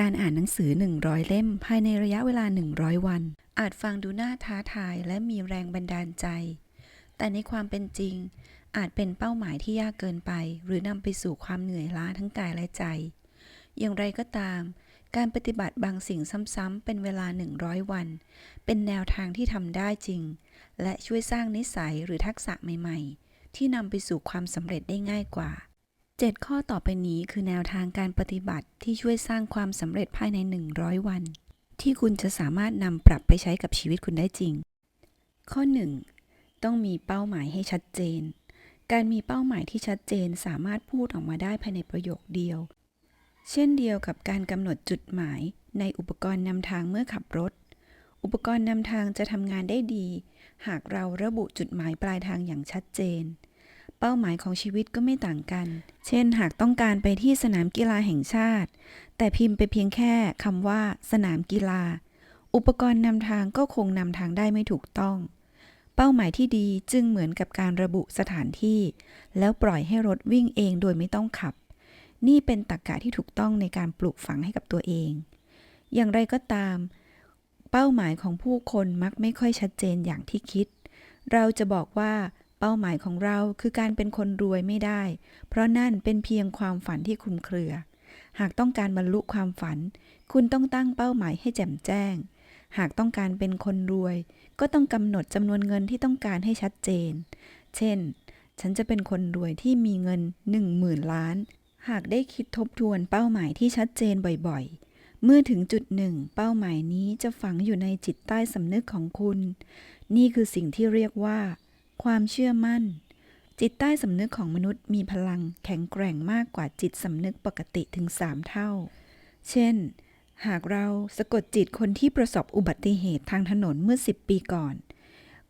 การอ่านหนังสือ 100 เล่ม ภายในระยะเวลา 100 วัน อาจฟังดูน่าท้าทายและมีแรงบันดาลใจ แต่ในความเป็นจริง อาจเป็นเป้าหมายที่ยากเกินไป หรือนำไปสู่ความเหนื่อยล้าทั้งกายและใจ อย่างไรก็ตาม การปฏิบัติบางสิ่งซ้ำๆเป็นเวลา 100 วัน เป็นแนวทางที่ทำได้จริง และช่วยสร้างนิสัยหรือทักษะใหม่ ๆ ที่นำไปสู่ความสำเร็จได้ง่ายกว่า 7 ข้อต่อไปนี้คือแนวทางการปฏิบัติที่ช่วยสร้างความสำเร็จภายใน 100 วัน ที่คุณจะสามารถนำปรับไปใช้กับชีวิตคุณได้จริง ข้อ 1 ต้องมีเป้าหมายให้ชัดเจน การมีเป้าหมายที่ชัดเจนสามารถพูดออกมาได้ภายในประโยคเดียว เช่นเดียวกับการกำหนดจุดหมายในอุปกรณ์นำทางเมื่อขับรถ อุปกรณ์นำทางจะทำงานได้ดี หากเราระบุจุดหมายปลายทางอย่างชัดเจน เป้าหมายของชีวิตก็ไม่ต่างกัน เช่น หากต้องการไปที่สนามกีฬาแห่งชาติ แต่พิมพ์ไปเพียงแค่คำว่า สนามกีฬา อุปกรณ์นำทางก็คงนำทางได้ไม่ถูกต้อง เป้าหมายที่ดีจึงเหมือนกับการระบุสถานที่ แล้วปล่อยให้รถวิ่งเองโดยไม่ต้องขับ นี่เป็นตรรกะที่ถูกต้องในการปลูกฝังให้กับตัวเอง อย่างไรก็ตาม เป้าหมายของผู้คนมักไม่ค่อยชัดเจนอย่างที่คิด เราจะบอกว่า เป้าหมายของเราคือการเป็นคนรวยไม่ได้ เพราะนั่นเป็นเพียงความฝันที่คลุมเครือ หากต้องการบรรลุความฝัน คุณต้องตั้งเป้าหมายให้แจ่มแจ้ง หากต้องการเป็นคนรวย ก็ต้องกำหนดจำนวนเงินที่ต้องการให้ชัดเจน เช่น ฉันจะเป็นคนรวยที่มีเงิน 1 0,000 ล้าน หากได้คิดทบทวนเป้าหมายที่ชัดเจนบ่อยๆ เมื่อถึงจุดหนึ่ง เป้าหมายนี้จะฝังอยู่ในจิตใต้สำนึกของคุณ นี่คือสิ่งที่เรียกว่า ความเชื่อมั่น จิตใต้สำนึกของมนุษย์มีพลังแข็งแกร่งมากกว่าจิตสำนึกปกติถึง3เท่า เช่น หากเราสะกดจิตคนที่ประสบอุบัติเหตุทางถนนเมื่อ 10 ปีก่อน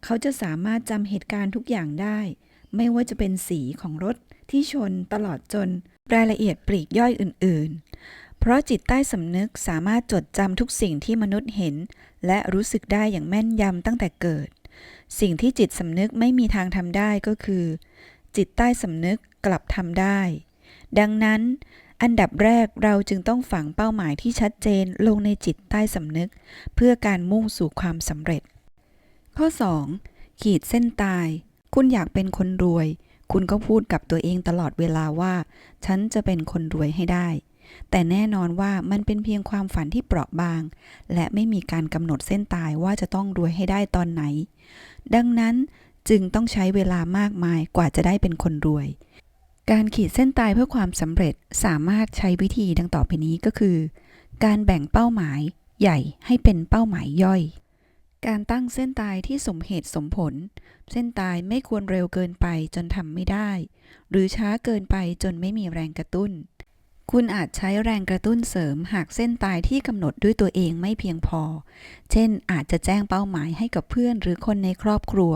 เขาจะสามารถจำเหตุการณ์ทุกอย่างได้ ไม่ว่าจะเป็นสีของรถที่ชนตลอดจนรายละเอียดปลีกย่อยอื่น ๆ เพราะจิตใต้สำนึกสามารถจดจำทุกสิ่งที่มนุษย์เห็น และรู้สึกได้อย่างแม่นยำตั้งแต่เกิด สิ่งที่จิตสำนึกไม่มีทางทำได้ก็คือ จิตใต้สำนึกกลับทำได้ ดังนั้น อันดับแรกเราจึงต้องฝังเป้าหมายที่ชัดเจนลงในจิตใต้สำนึก เพื่อการมุ่งสู่ความสำเร็จ ข้อ 2. ขีดเส้นตาย คุณอยากเป็นคนรวย คุณก็พูดกับตัวเองตลอดเวลาว่า ฉันจะเป็นคนรวยให้ได้แต่แน่นอนว่ามันเป็นเพียงความฝันที่เปราะบาง และไม่มีการกำหนดเส้นตายว่าจะต้องรวยให้ได้ตอนไหน ดังนั้นจึงต้องใช้เวลามากมายกว่าจะได้เป็นคนรวย การขีดเส้นตายเพื่อความสำเร็จสามารถใช้วิธีดังต่อไปนี้ก็คือ การแบ่งเป้าหมายใหญ่ให้เป็นเป้าหมายย่อย การตั้งเส้นตายที่สมเหตุสมผล เส้นตายไม่ควรเร็วเกินไปจนทำไม่ได้ หรือช้าเกินไปจนไม่มีแรงกระตุ้น คุณอาจใช้แรงกระตุ้นเสริมหากเส้นตายที่กำหนดด้วยตัวเองไม่เพียงพอ เช่น อาจจะแจ้งเป้าหมายให้กับเพื่อนหรือคนในครอบครัว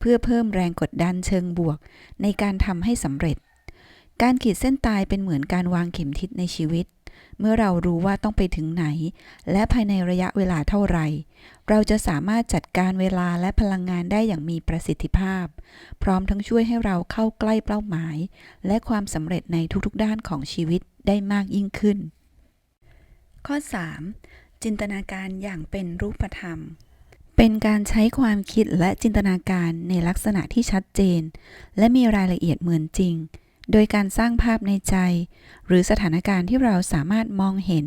เพื่อเพิ่มแรงกดดันเชิงบวก ในการทำให้สำเร็จ การขีดเส้นตายเป็นเหมือนการวางเข็มทิศในชีวิต เมื่อเรารู้ว่าต้องไปถึงไหน และภายในระยะเวลาเท่าไหร่ เราจะสามารถจัดการเวลาและพลังงานได้อย่างมีประสิทธิภาพ พร้อมทั้งช่วยให้เราเข้าใกล้เป้าหมาย และความสำเร็จในทุกๆด้านของชีวิตได้มากยิ่งขึ้น ข้อ 3. จินตนาการอย่างเป็นรูปธรรมเป็นการใช้ความคิดและจินตนาการในลักษณะที่ชัดเจน และมีรายละเอียดเหมือนจริง โดยการสร้างภาพในใจ หรือสถานการณ์ที่เราสามารถมองเห็น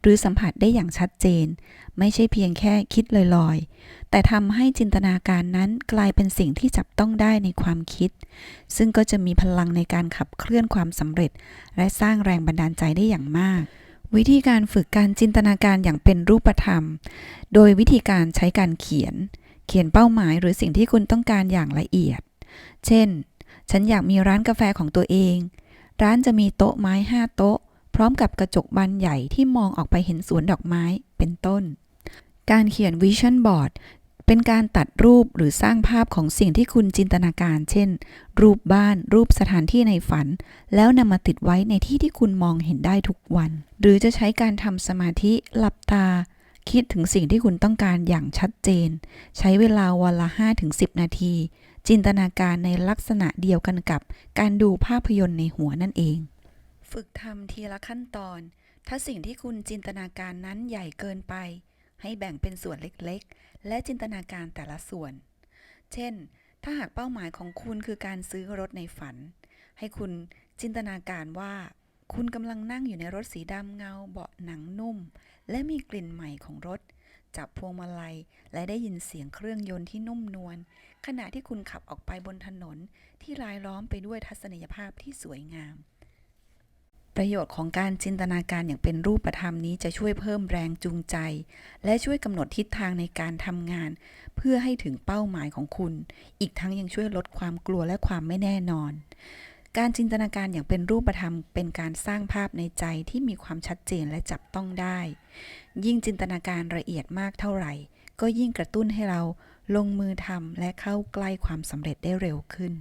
หรือสัมผัสได้อย่างชัดเจน ไม่ใช่เพียงแค่คิดลอยๆ แต่ทำให้จินตนาการนั้นกลายเป็นสิ่งที่จับต้องได้ในความคิด ซึ่งก็จะมีพลังในการขับเคลื่อนความสำเร็จ และสร้างแรงบันดาลใจได้อย่างมากวิธีการฝึกการจินตนาการอย่างเป็นรูปธรรม โดยวิธีการใช้การเขียน เขียนเป้าหมายหรือสิ่งที่คุณต้องการอย่างละเอียด เช่น ฉันอยากมีร้านกาแฟของตัวเอง ร้านจะมีโต๊ะไม้5โต๊ะ พร้อมกับกระจกบานใหญ่ที่มองออกไปเห็นสวนดอกไม้เป็นต้น การเขียนวิชั่นบอร์ดเป็นการตัดรูปหรือสร้างภาพของสิ่งที่คุณจินตนาการ เช่น รูปบ้าน รูปสถานที่ในฝัน แล้วนำมาติดไว้ในที่ที่คุณมองเห็นได้ทุกวัน หรือจะใช้การทำสมาธิหลับตา คิดถึงสิ่งที่คุณต้องการอย่างชัดเจน ใช้เวลาวันละ 5-10 นาที จินตนาการในลักษณะเดียวกันกับการดูภาพยนตร์ในหัวนั่นเอง ฝึกทำทีละขั้นตอน ถ้าสิ่งที่คุณจินตนาการนั้นใหญ่เกินไป ให้แบ่งเป็นส่วนเล็กๆ และจินตนาการแต่ละส่วน เช่น ถ้าหากเป้าหมายของคุณคือการซื้อรถในฝัน ให้คุณจินตนาการว่า คุณกำลังนั่งอยู่ในรถสีดำเงาเบาะหนังนุ่ม และมีกลิ่นใหม่ของรถ จับพวงมาลัย และได้ยินเสียงเครื่องยนต์ที่นุ่มนวลขณะที่คุณขับออกไปบนถนนที่รายล้อมไปด้วยทัศนียภาพที่สวยงาม ประโยชน์ของการจินตนาการอย่างเป็นรูปธรรมนี้จะช่วยเพิ่มแรงจูงใจ และช่วยกำหนดทิศทางในการทำงาน เพื่อให้ถึงเป้าหมายของคุณ อีกทั้งยังช่วยลดความกลัวและความไม่แน่นอน การจินตนาการอย่างเป็นรูปธรรม เป็นการสร้างภาพในใจที่มีความชัดเจนและจับต้องได้ ยิ่งจินตนาการละเอียดมากเท่าไหร่ ก็ยิ่งกระตุ้นให้เราลงมือทำและเข้าใกล้ความสำเร็จได้เร็วขึ้น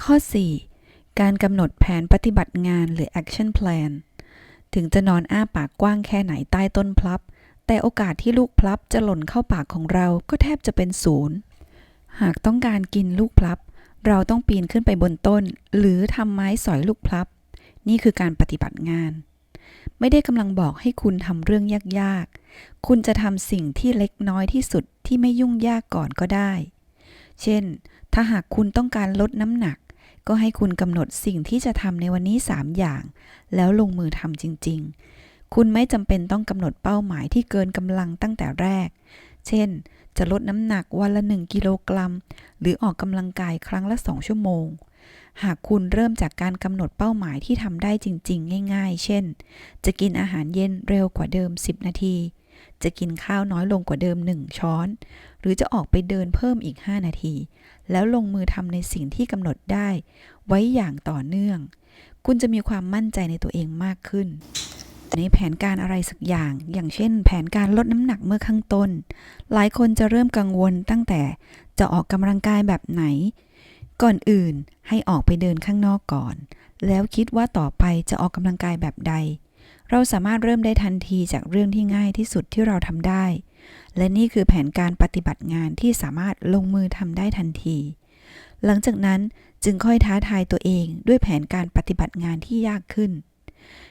ข้อ 4 การกำหนดแผนปฏิบัติงานหรือ action plan ถึงจะนอนอ้าปากกว้างแค่ไหนใต้ต้นพลับ แต่โอกาสที่ลูกพลับจะหล่นเข้าปากของเราก็แทบจะเป็นศูนย์ หากต้องการกินลูกพลับ เราต้องปีนขึ้นไปบนต้น หรือทำไม้สอยลูกพลับ นี่คือการปฏิบัติงาน ไม่ได้กำลังบอกให้คุณทำเรื่องยากๆ คุณจะทำสิ่งที่เล็กน้อยที่สุดที่ไม่ยุ่งยากก่อนก็ได้ เช่น ถ้าหากคุณต้องการลดน้ำหนัก ก็ให้คุณกำหนดสิ่งที่จะทำในวันนี้ 3 อย่าง แล้วลงมือทำจริง ๆ คุณไม่จำเป็นต้องกำหนดเป้าหมายที่เกินกำลังตั้งแต่แรก เช่น จะลดน้ำหนักวันละ 1 กิโลกรัม หรือออกกำลังกายครั้งละ 2 ชั่วโมง หากคุณเริ่มจากการกำหนดเป้าหมายที่ทำได้จริง ๆ ง่าย ๆ เช่น จะกินอาหารเย็นเร็วกว่าเดิม 10 นาที จะกินข้าวน้อยลงกว่าเดิม 1 ช้อน หรือจะออกไปเดินเพิ่มอีก 5 นาที แล้วลงมือทำในสิ่งที่กำหนดได้ ไว้อย่างต่อเนื่อง คุณจะมีความมั่นใจในตัวเองมากขึ้น ในแผนการอะไรสักอย่าง อย่างเช่น แผนการลดน้ำหนักเมื่อข้างต้น หลายคนจะเริ่มกังวลตั้งแต่จะออกกำลังกายแบบไหน ก่อนอื่นให้ออกไปเดินข้างนอกก่อน แล้วคิดว่าต่อไปจะออกกำลังกายแบบใด เราสามารถเริ่มได้ทันทีจากเรื่องที่ง่ายที่สุดที่เราทำได้ และนี่คือแผนการปฏิบัติงานที่สามารถลงมือทำได้ทันที หลังจากนั้นจึงค่อยท้าทายตัวเองด้วยแผนการปฏิบัติงานที่ยากขึ้น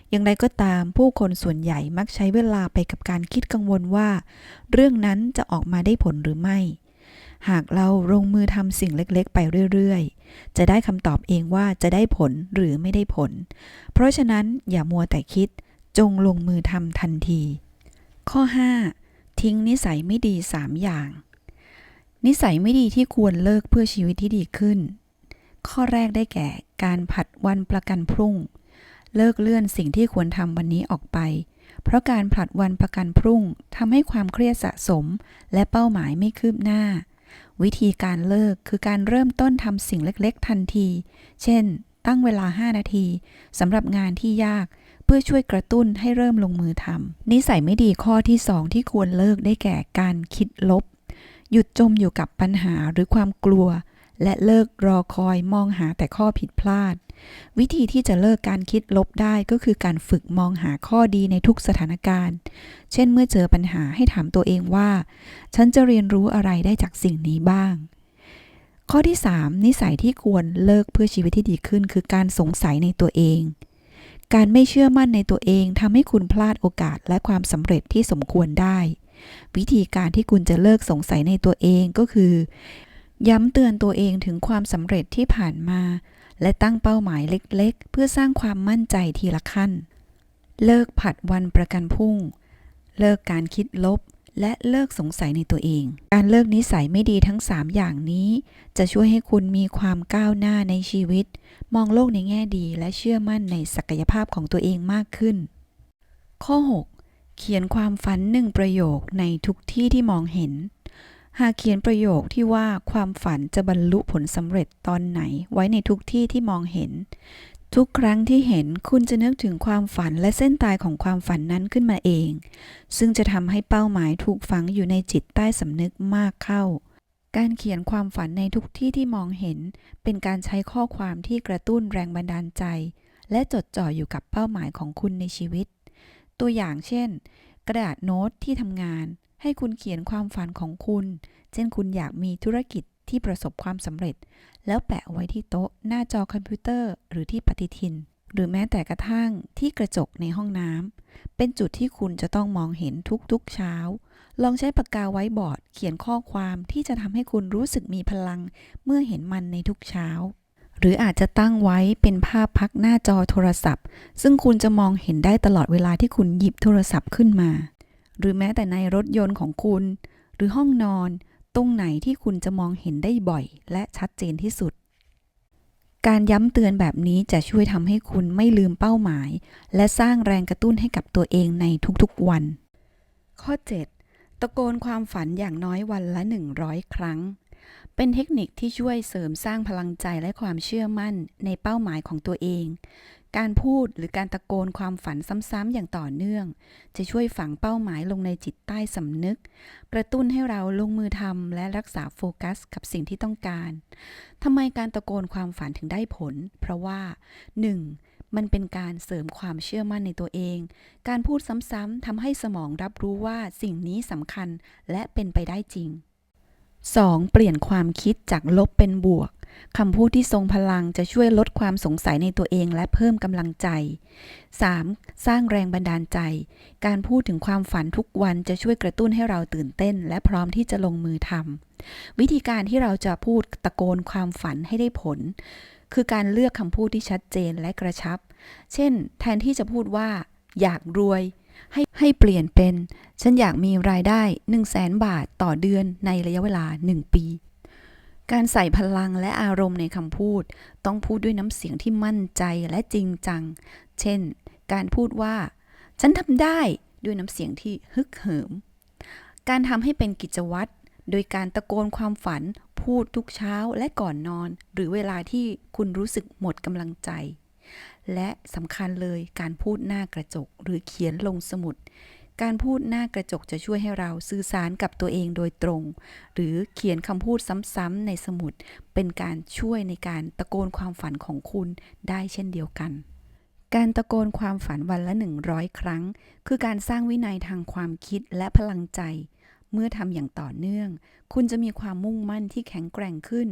อย่างไรก็ตามผู้คนส่วนใหญ่มักใช้เวลาไปกับการคิดกังวลว่า เรื่องนั้นจะออกมาได้ผลหรือไม่ หากเราลงมือทำสิ่งเล็กๆ ไปเรื่อยๆ จะได้คำตอบเองว่าจะได้ผลหรือไม่ได้ผล เพราะฉะนั้นอย่ามัวแต่คิดจงลงมือทำทันที ข้อ 5 ทิ้งนิสัยไม่ดี 3 อย่าง นิสัยไม่ดีที่ควรเลิกเพื่อชีวิตที่ดีขึ้น ข้อแรกได้แก่การผัดวันประกันพรุ่ง เลิกเลื่อนสิ่งที่ควรทำวันนี้ออกไป เพราะการผลัดวันประกันพรุ่งทำให้ความเครียดสะสม และเป้าหมายไม่คืบหน้า วิธีการเลิกคือการเริ่มต้นทำสิ่งเล็กๆ ทันที เช่น ตั้งเวลา 5 นาทีสำหรับงานที่ยากเพื่อช่วยกระตุ้นให้เริ่มลงมือทำนิสัยไม่ดีข้อที่ 2 ที่ควรเลิกได้แก่การคิดลบ หยุดจมอยู่กับปัญหาหรือความกลัว และเลิกรอคอยมองหาแต่ข้อผิดพลาด วิธีที่จะเลิกการคิดลบได้ก็คือการฝึกมองหาข้อดีในทุกสถานการณ์ เช่นเมื่อเจอปัญหาให้ถามตัวเองว่า ฉันจะเรียนรู้อะไรได้จากสิ่งนี้บ้าง ข้อที่ 3 นิสัยที่ควรเลิกเพื่อชีวิตที่ดีขึ้น คือการสงสัยในตัวเอง การไม่เชื่อมั่นในตัวเองทำให้คุณพลาดโอกาสและความสำเร็จที่สมควรได้ วิธีการที่คุณจะเลิกสงสัยในตัวเองก็คือ ย้ำเตือนตัวเองถึงความสำเร็จที่ผ่านมา และตั้งเป้าหมายเล็กๆ เพื่อสร้างความมั่นใจทีละขั้น เลิกผัดวันประกันพรุ่ง เลิกการคิดลบ และเลิกสงสัยในตัวเอง การเลิกนิสัยไม่ดีทั้ง 3 อย่างนี้ จะช่วยให้คุณมีความก้าวหน้าในชีวิต มองโลกในแง่ดีและเชื่อมั่นในศักยภาพของตัวเองมากขึ้น ข้อ 6 เขียนความฝันหนึ่งประโยคในทุกที่ที่มองเห็น หากเขียนประโยคที่ว่าความฝันจะบรรลุผลสำเร็จตอนไหนไว้ในทุกที่ที่มองเห็น ทุกครั้งที่เห็นคุณจะนึกถึงความฝันและเส้นตายของความฝันนั้นขึ้นมาเอง ซึ่งจะทำให้เป้าหมายถูกฝังอยู่ในจิตใต้สำนึกมากเข้า การเขียนความฝันในทุกที่ที่มองเห็น เป็นการใช้ข้อความที่กระตุ้นแรงบันดาลใจ และจดจ่ออยู่กับเป้าหมายของคุณในชีวิต ตัวอย่างเช่น กระดาษโน้ตที่ทำงาน ให้คุณเขียนความฝันของคุณ เช่นคุณอยากมีธุรกิจที่ประสบความสำเร็จ แล้วแปะไว้ที่โต๊ะหน้าจอคอมพิวเตอร์ หรือที่ปฏิทิน หรือแม้แต่กระทั่งที่กระจกในห้องน้ำเป็นจุดที่คุณจะต้องมองเห็นทุกๆเช้า ลองใช้ปากกาไว้บอร์ด เขียนข้อความที่จะทำให้คุณรู้สึกมีพลัง เมื่อเห็นมันในทุกเช้าหรืออาจจะตั้งไว้เป็นภาพพักหน้าจอโทรศัพท์ ซึ่งคุณจะมองเห็นได้ตลอดเวลาที่คุณหยิบโทรศัพท์ขึ้นมา หรือแม้แต่ในรถยนต์ของคุณ หรือห้องนอน ตรงไหนที่คุณจะมองเห็นได้บ่อย และชัดเจนที่สุด การย้ำเตือนแบบนี้จะช่วยทำให้คุณไม่ลืมเป้าหมาย และสร้างแรงกระตุ้นให้กับตัวเองในทุกๆวัน ข้อ 7 ตะโกนความฝันอย่างน้อยวันละ 100 ครั้ง เป็นเทคนิคที่ช่วยเสริมสร้างพลังใจและความเชื่อมั่นในเป้าหมายของตัวเอง การพูดหรือการตะโกนความฝันซ้ำๆอย่างต่อเนื่อง จะช่วยฝังเป้าหมายลงในจิตใต้สำนึก กระตุ้นให้เราลงมือทำและรักษาโฟกัสกับสิ่งที่ต้องการทำไมการตะโกนความฝันถึงได้ผล เพราะว่า 1. มันเป็นการเสริมความเชื่อมั่นในตัวเอง การพูดซ้ำๆทำให้สมองรับรู้ว่าสิ่งนี้สำคัญและเป็นไปได้จริง 2. เปลี่ยนความคิดจากลบเป็นบวก คำพูดที่ทรงพลังจะช่วยลดความสงสัยในตัวเองและเพิ่มกำลังใจ 3. สร้างแรงบันดาลใจ การพูดถึงความฝันทุกวันจะช่วยกระตุ้นให้เราตื่นเต้น และพร้อมที่จะลงมือทำวิธีการที่เราจะพูดตะโกนความฝันให้ได้ผล คือการเลือกคำพูดที่ชัดเจนและกระชับ เช่น แทนที่จะพูดว่า อยากรวย ให้ให้เปลี่ยนเป็น ฉันอยากมีรายได้ 1 0 0 0 0แสนบาทต่อเดือนในระยะเวลา 1 ปี การใส่พลังและอารมณ์ในคำพูด ต้องพูดด้วยน้ำเสียงที่มั่นใจและจริงจัง เช่น การพูดว่า ฉันทำได้ด้วยน้ำเสียงที่ฮึกเหิม การทำให้เป็นกิจวัตร โดยการตะโกนความฝัน พูดทุกเช้าและก่อนนอน หรือเวลาที่คุณรู้สึกหมดกำลังใจ และสำคัญเลยการพูดหน้ากระจกหรือเขียนลงสมุด การพูดหน้ากระจกจะช่วยให้เราสื่อสารกับตัวเองโดยตรง หรือเขียนคำพูดซ้ำๆในสมุด เป็นการช่วยในการตะโกนความฝันของคุณได้เช่นเดียวกัน การตะโกนความฝันวันละ 100 ครั้ง คือการสร้างวินัยทางความคิดและพลังใจ เมื่อทำอย่างต่อเนื่อง คุณจะมีความมุ่งมั่นที่แข็งแกร่งขึ้น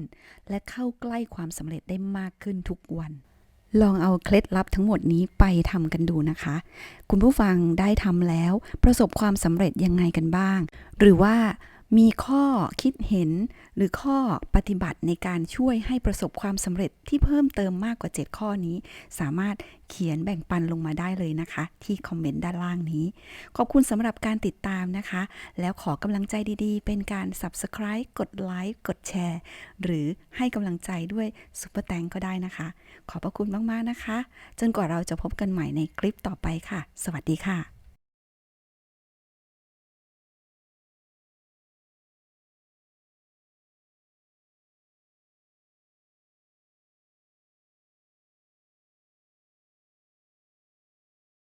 และเข้าใกล้ความสำเร็จได้มากขึ้นทุกวัน ลองเอาเคล็ดลับทั้งหมดนี้ไปทำกันดูนะคะ คุณผู้ฟังได้ทำแล้ว ประสบความสำเร็จยังไงกันบ้าง หรือว่า มีข้อคิดเห็นหรือข้อปฏิบัติในการช่วยให้ประสบความสำเร็จที่เพิ่มเติมมากกว่า 7 ข้อนี้ สามารถเขียนแบ่งปันลงมาได้เลยนะคะ ที่คอมเมนต์ด้านล่างนี้ ขอบคุณสำหรับการติดตามนะคะ แล้วขอกำลังใจดีๆ เป็นการ Subscribe กดไลค์กดแชร์ หรือให้กำลังใจด้วยซุปเปอร์แตงก็ได้นะคะ ขอบพระคุณมากๆนะคะ จนกว่าเราจะพบกันใหม่ในคลิปต่อไปค่ะ สวัสดีค่ะ